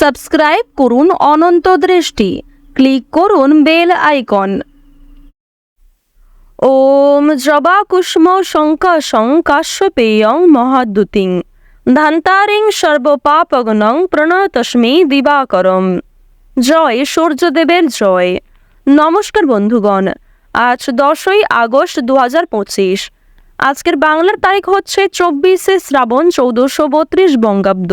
Subscribe করুন অনন্ত দৃষ্টি। Click করুন বেল আইকন। ওম জবা কুষ্ম শঙ্কাশং কাশ্যপেয়ং মহাদ্যুতিং। ধান্তারিং সর্বপাপগণং প্রণতস্মি দিবাকরম। জয় সূর্যদেবের জয়। নমস্কার বন্ধুগণ, আজ দশই আগস্ট দু হাজার পঁচিশ। আজকের বাংলার তারিখ হচ্ছে চব্বিশে শ্রাবণ চৌদ্দশো বত্রিশ বঙ্গাব্দ।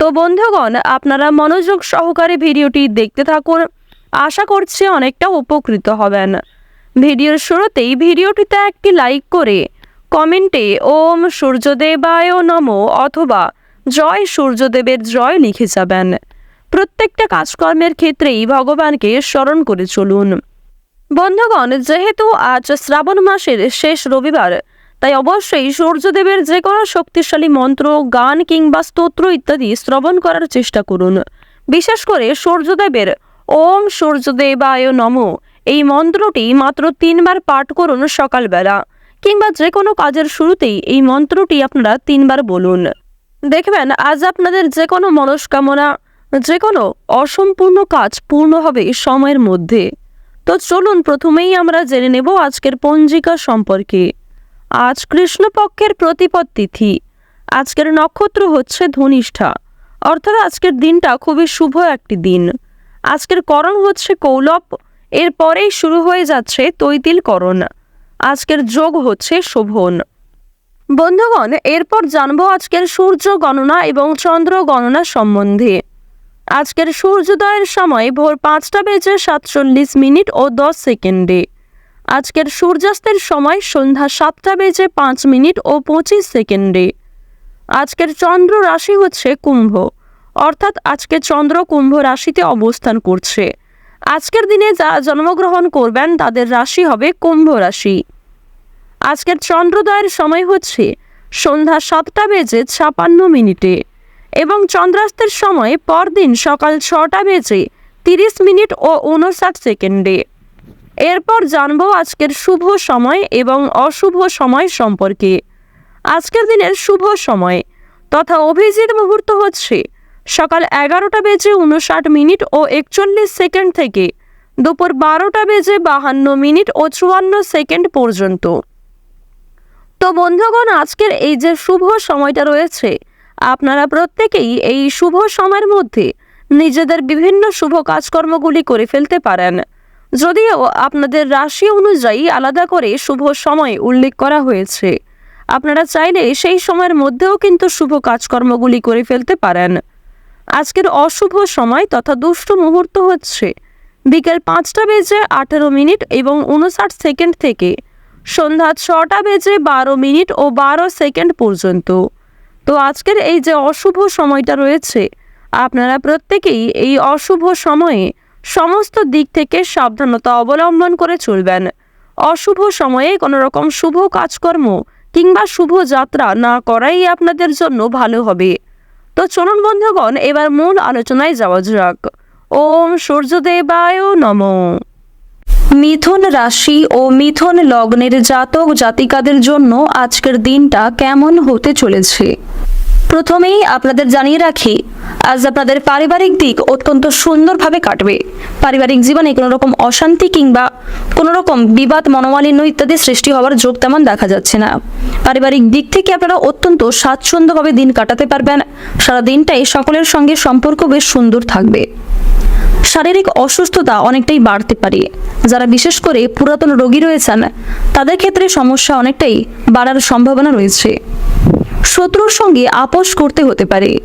তো বন্ধুগণ, আপনারা মনোযোগ সহকারে ভিডিওটি দেখতে থাকুন। আশা করছি অনেকটা উপকৃত হবেন। ভিডিওর শুরুতেই ভিডিওটিতে একটি লাইক করে কমেন্টে ওম সূর্যদেবায় নম অথবা জয় সূর্যদেবের জয় লিখে যাবেন। প্রত্যেকটা কাজকর্মের ক্ষেত্রেই ভগবানকে স্মরণ করে চলুন। বন্ধুগণ, যেহেতু আজ শ্রাবণ মাসের শেষ রবিবার তাই অবশ্যই সূর্যদেবের যে কোনো শক্তিশালী মন্ত্র, গান কিংবা স্তোত্র ইত্যাদি শ্রবণ করার চেষ্টা করুন। বিশেষ করে সূর্যদেবের ওম সূর্যদেবায় নম এই মন্ত্রটি মাত্র তিনবার পাঠ করুন সকালবেলা কিংবা যে কোনো কাজের শুরুতেই এই মন্ত্রটি আপনারা তিনবার বলুন। দেখবেন, আজ আপনাদের যে কোনো মনস্কামনা, যে কোনো অসম্পূর্ণ কাজ পূর্ণ হবে সময়ের মধ্যে। তো চলুন প্রথমেই আমরা জেনে নেব আজকের পঞ্জিকা সম্পর্কে। আজ কৃষ্ণপক্ষের প্রতিপদ তিথি আজকের নক্ষত্র হচ্ছে ধনিষ্ঠা। অর্থাৎ আজকের দিনটা খুবই শুভ একটি দিন। আজকের করণ হচ্ছে কৌলব। এরপরেই শুরু হয়ে যাচ্ছে তৈতিল করণ আজকের যোগ হচ্ছে শোভন। বন্ধুগণ, এরপর জানব আজকের সূর্য গণনা এবং চন্দ্র গণনা সম্বন্ধে। আজকের সূর্যোদয়ের সময় ভোর পাঁচটা বেজে সাতচল্লিশ মিনিট ও দশ সেকেন্ডে। আজকের সূর্যাস্তের সময় সন্ধ্যা সাতটা বেজে পাঁচ মিনিট ও পঁচিশ সেকেন্ডে। আজকের চন্দ্র রাশি হচ্ছে কুম্ভ। অর্থাৎ আজকে চন্দ্র কুম্ভ রাশিতে অবস্থান করছে। আজকের দিনে যারা জন্মগ্রহণ করবেন তাদের রাশি হবে কুম্ভ রাশি। আজকের চন্দ্রোদয়ের সময় হচ্ছে সন্ধ্যা সাতটা বেজে ছাপান্ন মিনিটে এবং চন্দ্রাস্তের সময় পরদিন সকাল ছটা বেজে তিরিশ মিনিট ও উনষাট সেকেন্ডে। এরপর জানব আজকের শুভ সময় এবং অশুভ সময় সম্পর্কে। আজকের দিনের শুভ সময়। তথা অভিজিৎ মুহূর্ত হচ্ছে সকাল এগারোটা বেজে উনষাট মিনিট ও একচল্লিশ সেকেন্ড থেকে দুপুর বারোটা বেজে বাহান্ন মিনিট ও চুয়ান্ন সেকেন্ড পর্যন্ত। তো বন্ধুগণ, আজকের এই যে শুভ সময়টা রয়েছে, আপনারা প্রত্যেকেই এই শুভ সময়ের মধ্যে নিজেদের বিভিন্ন শুভ কাজকর্মগুলি করে ফেলতে পারেন। যদিও আপনাদের রাশি অনুযায়ী আলাদা করে শুভ সময় উল্লেখ করা হয়েছে, আপনারা চাইলে সেই সময়ের মধ্যেও কিন্তু শুভ কাজকর্মগুলি করে ফেলতে পারেন। আজকের অশুভ সময় তথা দুষ্ট মুহূর্ত হচ্ছে বিকেল পাঁচটা বেজে আঠেরো মিনিট এবং উনষাট সেকেন্ড থেকে সন্ধ্যা ছটা বেজে বারো মিনিট ও বারো সেকেন্ড পর্যন্ত। তো আজকের এই যে অশুভ সময়টা রয়েছে, আপনারা প্রত্যেকেই এই অশুভ সময়ে সমস্ত দিক থেকে সাবধানতা অবলম্বন করে চলবেন। অশুভ সময়ে কোনো রকম শুভ কাজকর্ম কিংবা শুভ যাত্রা না করাই আপনাদের জন্য ভালো হবে। তো চলুন বন্ধুগণ, এবার মূল আলোচনায় যাওয়া যাক। ওম সূর্যদেবায় নম। মিথুন রাশি ও মিথুন লগ্নের জাতক জাতিকাদের জন্য আজকের দিনটা কেমন হতে চলেছে? প্রথমেই আপনাদের জানিয়ে রাখি, আজ আপনাদের পারিবারিক দিক অত্যন্ত সুন্দরভাবে কাটবে। পারিবারিক জীবনে কোনো রকম অশান্তি কিংবা কোনো রকম বিবাদ, মনোমালিন্য ইত্যাদি সৃষ্টি হওয়ার যোগ তেমন দেখা যাচ্ছে না। পারিবারিক দিক থেকে আপনারা অত্যন্ত স্বাচ্ছন্দ্যভাবে দিন কাটাতে পারবেন। সারা দিনটাই সকলের সঙ্গে সম্পর্ক বেশ সুন্দর থাকবে। শারীরিক অসুস্থতা অনেকটাই বাড়তে পারে। যারা বিশেষ করে পুরাতন রোগী রয়েছেন, তাদের ক্ষেত্রে সমস্যা অনেকটাই বাড়ার সম্ভাবনা রয়েছে। শত্রুর সঙ্গে আপোষ করতে হতে পারে।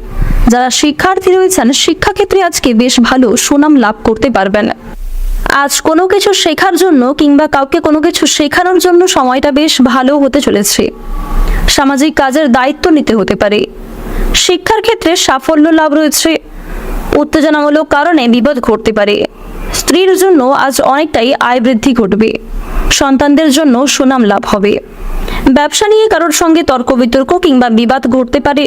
যারা শিক্ষার্থী রয়েছেন, শিক্ষাক্ষেত্রে আজকে বেশ ভালো সুনাম লাভ করতে পারবেন। আজ কোনো কিছু শেখার জন্য কিংবা কাউকে কোনো কিছু শেখানোর জন্য সময়টা বেশ ভালো হতে চলেছে। সামাজিক কাজের দায়িত্ব নিতে হতে পারে। শিক্ষার ক্ষেত্রে সাফল্য লাভ রয়েছে। উত্তেজনামূলক কারণে বিপদ ঘটতে পারে। স্ত্রীর জন্য আজ অনেকটাই আয় বৃদ্ধি ঘটবে। সন্তানদের জন্য সুনাম লাভ হবে। ব্যবসা নিয়ে কারোর সঙ্গে তর্ক বিতর্ক কিংবা বিবাদ ঘটতে পারে।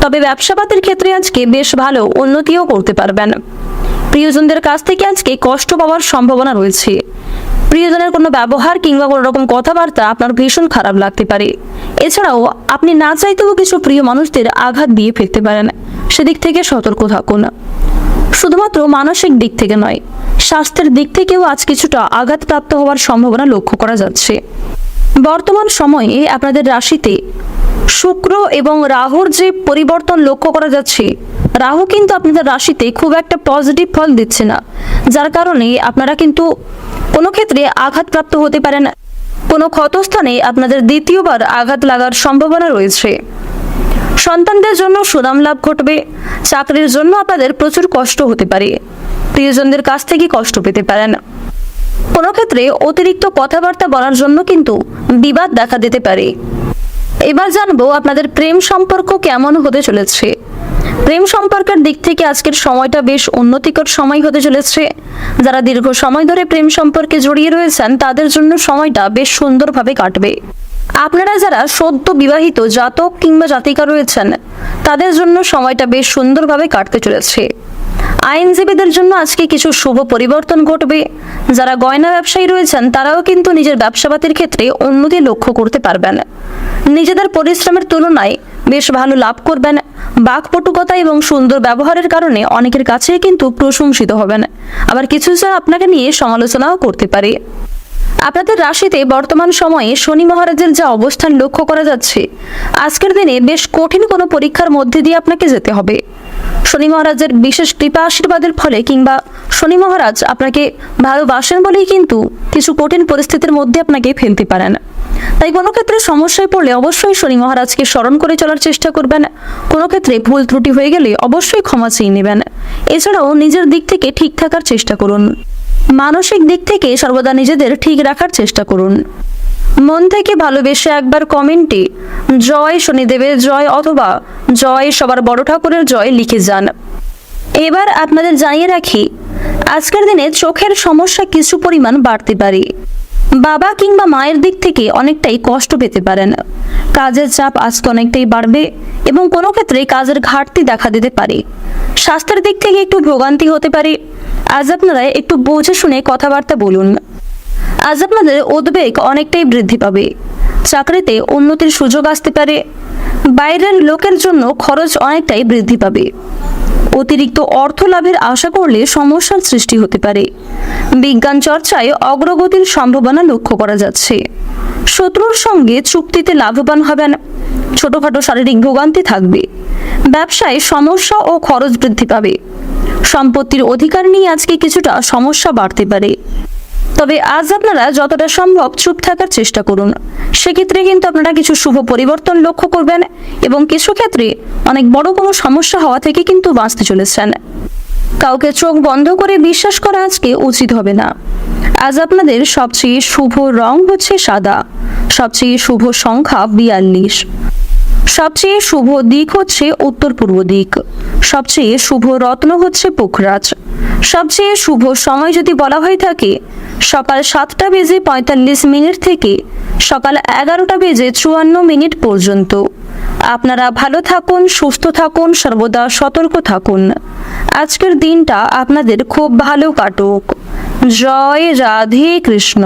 তবে ব্যবসাপাতের ক্ষেত্রে আজকে বেশ ভালো উন্নতিও করতে পারবেন। প্রিয়জনদের কাছ থেকে আজকে কষ্ট পাওয়ার সম্ভাবনা রয়েছে। প্রিয়জনের কোনো ব্যবহার কিংবা কোনো রকম কথাবার্তা আপনার ভীষণ খারাপ লাগতে পারে। এছাড়াও আপনি না চাইতেও কিছু প্রিয় মানুষদের আঘাত দিয়ে ফেলতে পারেন। সেদিক থেকে সতর্ক থাকুন। শুধুমাত্র মানসিক দিক থেকে নয়, স্বাস্থ্যের দিক থেকেও আজ কিছুটা আঘাতপ্রাপ্ত হওয়ার সম্ভাবনা লক্ষ্য করা যাচ্ছে। বর্তমান সময়ে আপনাদের রাশিতে শুক্র এবং রাহুর যে পরিবর্তন লক্ষ্য করা যাচ্ছে, রাহু কিন্তু আপনাদের রাশিতে খুব একটা পজিটিভ ফল দিচ্ছে না। যার কারণে আপনারা কিন্তু কোনো ক্ষেত্রে আঘাতপ্রাপ্ত হতে পারেন। কোনো ক্ষতস্থানে আপনাদের দ্বিতীয়বার আঘাত লাগার সম্ভাবনা রয়েছে। সন্তানদের জন্য সুনাম লাভ ঘটবে, চাকরির জন্য আপনাদের প্রচুর কষ্ট হতে পারে। প্রিয়জনদের কাছ থেকে কষ্ট পেতে পারেন। কোনো ক্ষেত্রে অতিরিক্ত কথাবার্তা বলার জন্য কিন্তু বিবাদ দেখা দিতে পারে। এবার জানব আপনাদের প্রেম সম্পর্ক কেমন হতে চলেছে। প্রেম সম্পর্কের দিক থেকে আজকের সময়টা বেশ উন্নতিকর সময় হতে চলেছে। যারা দীর্ঘ সময় ধরে প্রেম সম্পর্কে জড়িয়ে রয়েছেন, তাদের জন্য সময়টা বেশ সুন্দরভাবে কাটবে। আপনারা যারা সদ্য বিবাহিত জাতক কিংবা জাতিকা রয়েছেন, তাদের জন্য সময়টা বেশ সুন্দরভাবে কাটতে চলেছে। আইনজীবীদের জন্য আজকে কিছু শুভ পরিবর্তন ঘটবে। যারা গয়না ব্যবসায়ী রয়েছেন, তারাও কিন্তু নিজের ব্যবসাপাতির ক্ষেত্রে উন্নতি লক্ষ্য করতে পারবেন। নিজেদের পরিশ্রমের তুলনায় বেশ ভালো লাভ করবেন। বাকপটুকতা এবং সুন্দর ব্যবহারের কারণে অনেকের কাছে কিন্তু প্রশংসিত হবেন। আবার কিছু জন আপনাকে নিয়ে সমালোচনাও করতে পারে। আপনাদের রাশিতে বর্তমান সময়ে শনি মহারাজের যা অবস্থান লক্ষ্য করা যাচ্ছে, আজকের দিনে বেশ কঠিন কোনো পরীক্ষার মধ্যে দিয়ে আপনাকে যেতে হবে। শনি মহারাজের বিশেষ কৃপা আশীর্বাদের ফলে কিংবা শনি মহারাজ আপনাকে ভালোবাসেন বলেই কিন্তু কিছু কঠিন পরিস্থিতির মধ্যে আপনাকে ফেলতে পারেন। তাই কোনো ক্ষেত্রে সমস্যায় পড়লে অবশ্যই শনি মহারাজকে স্মরণ করে চলার চেষ্টা করবেন। কোনো ক্ষেত্রে ভুল ত্রুটি হয়ে গেলে অবশ্যই ক্ষমা চেয়ে নেবেন। এছাড়াও নিজের দিক থেকে ঠিক থাকার চেষ্টা করুন। মানসিক দিক থেকে সর্বদা নিজেদের ঠিক রাখার চেষ্টা করুন। মন থেকে ভালোবেসে একবার কমেন্টে জয় শনিদেবের জয় অথবা, জয় সবার বড় ঠাকুরের জয় লিখে যান। এবার আপনাদের জানিয়ে রাখি, আজকের দিনে চোখের সমস্যা কিছু পরিমাণ বাড়তে পারে। বাবা কিংবা মায়ের দিক থেকে অনেকটাই কষ্ট পেতে পারেন। কাজের চাপ আজকে অনেকটাই বাড়বে এবং কোনো ক্ষেত্রে কাজের ঘাটতি দেখা দিতে পারে। স্বাস্থ্যের দিক থেকে একটু ভোগান্তি হতে পারে। আজ আপনারা একটু বুঝে শুনে কথাবার্তা বলুন। আজ আপনাদের উদ্বেগ অনেকটাই বৃদ্ধি পাবে। চাকরিতে উন্নতির সুযোগ আসতে পারে। বাইরের লোকের জন্য খরচ অনেকটাই বৃদ্ধি পাবে। অতিরিক্ত অর্থ লাভের আশা করলে সমস্যার সৃষ্টি হতে পারে। বিজ্ঞান চর্চায় অগ্রগতির সম্ভাবনা লক্ষ্য করা যাচ্ছে। শত্রুর সঙ্গে চুক্তিতে লাভবান হবেন। ছোটখাটো শারীরিক ভোগান্তি থাকবে। ব্যবসায় সমস্যা ও খরচ বৃদ্ধি পাবে। সম্পত্তির অধিকার নিয়ে আজকে কিছুটা সমস্যা বাড়তে পারে। তবে আজ আপনারা যতটা সম্ভব চুপ থাকার চেষ্টা করুন। সেক্ষেত্রে কিন্তু আপনারা কিছু শুভ পরিবর্তন লক্ষ্য করবেন এবং কিছু ক্ষেত্রে অনেক বড় কোনো সমস্যা হওয়া থেকে কিন্তু বাঁচতে চলেছেন। কাউকে চোখ বন্ধ করে বিশ্বাস করা আজকে উচিত হবে না। আজ আপনাদের সবচেয়ে শুভ রং হচ্ছে সাদা। সবচেয়ে শুভ সংখ্যা বিয়াল্লিশ। সবচেয়ে শুভ দিক হচ্ছে উত্তর পূর্ব দিক। সবচেয়ে শুভ রত্ন হচ্ছে পোখরাজ। সবচেয়ে শুভ সময় যদি বলা হয়ে থাকে, সকাল সাতটা বেজে পঁয়তাল্লিশ মিনিট থেকে সকাল এগারোটা বেজে চুয়ান্ন মিনিট পর্যন্ত। আপনারা ভালো থাকুন, সুস্থ থাকুন, সর্বদা সতর্ক থাকুন। আজকের দিনটা আপনাদের খুব ভালো কাটুক। জয় রাধে কৃষ্ণ।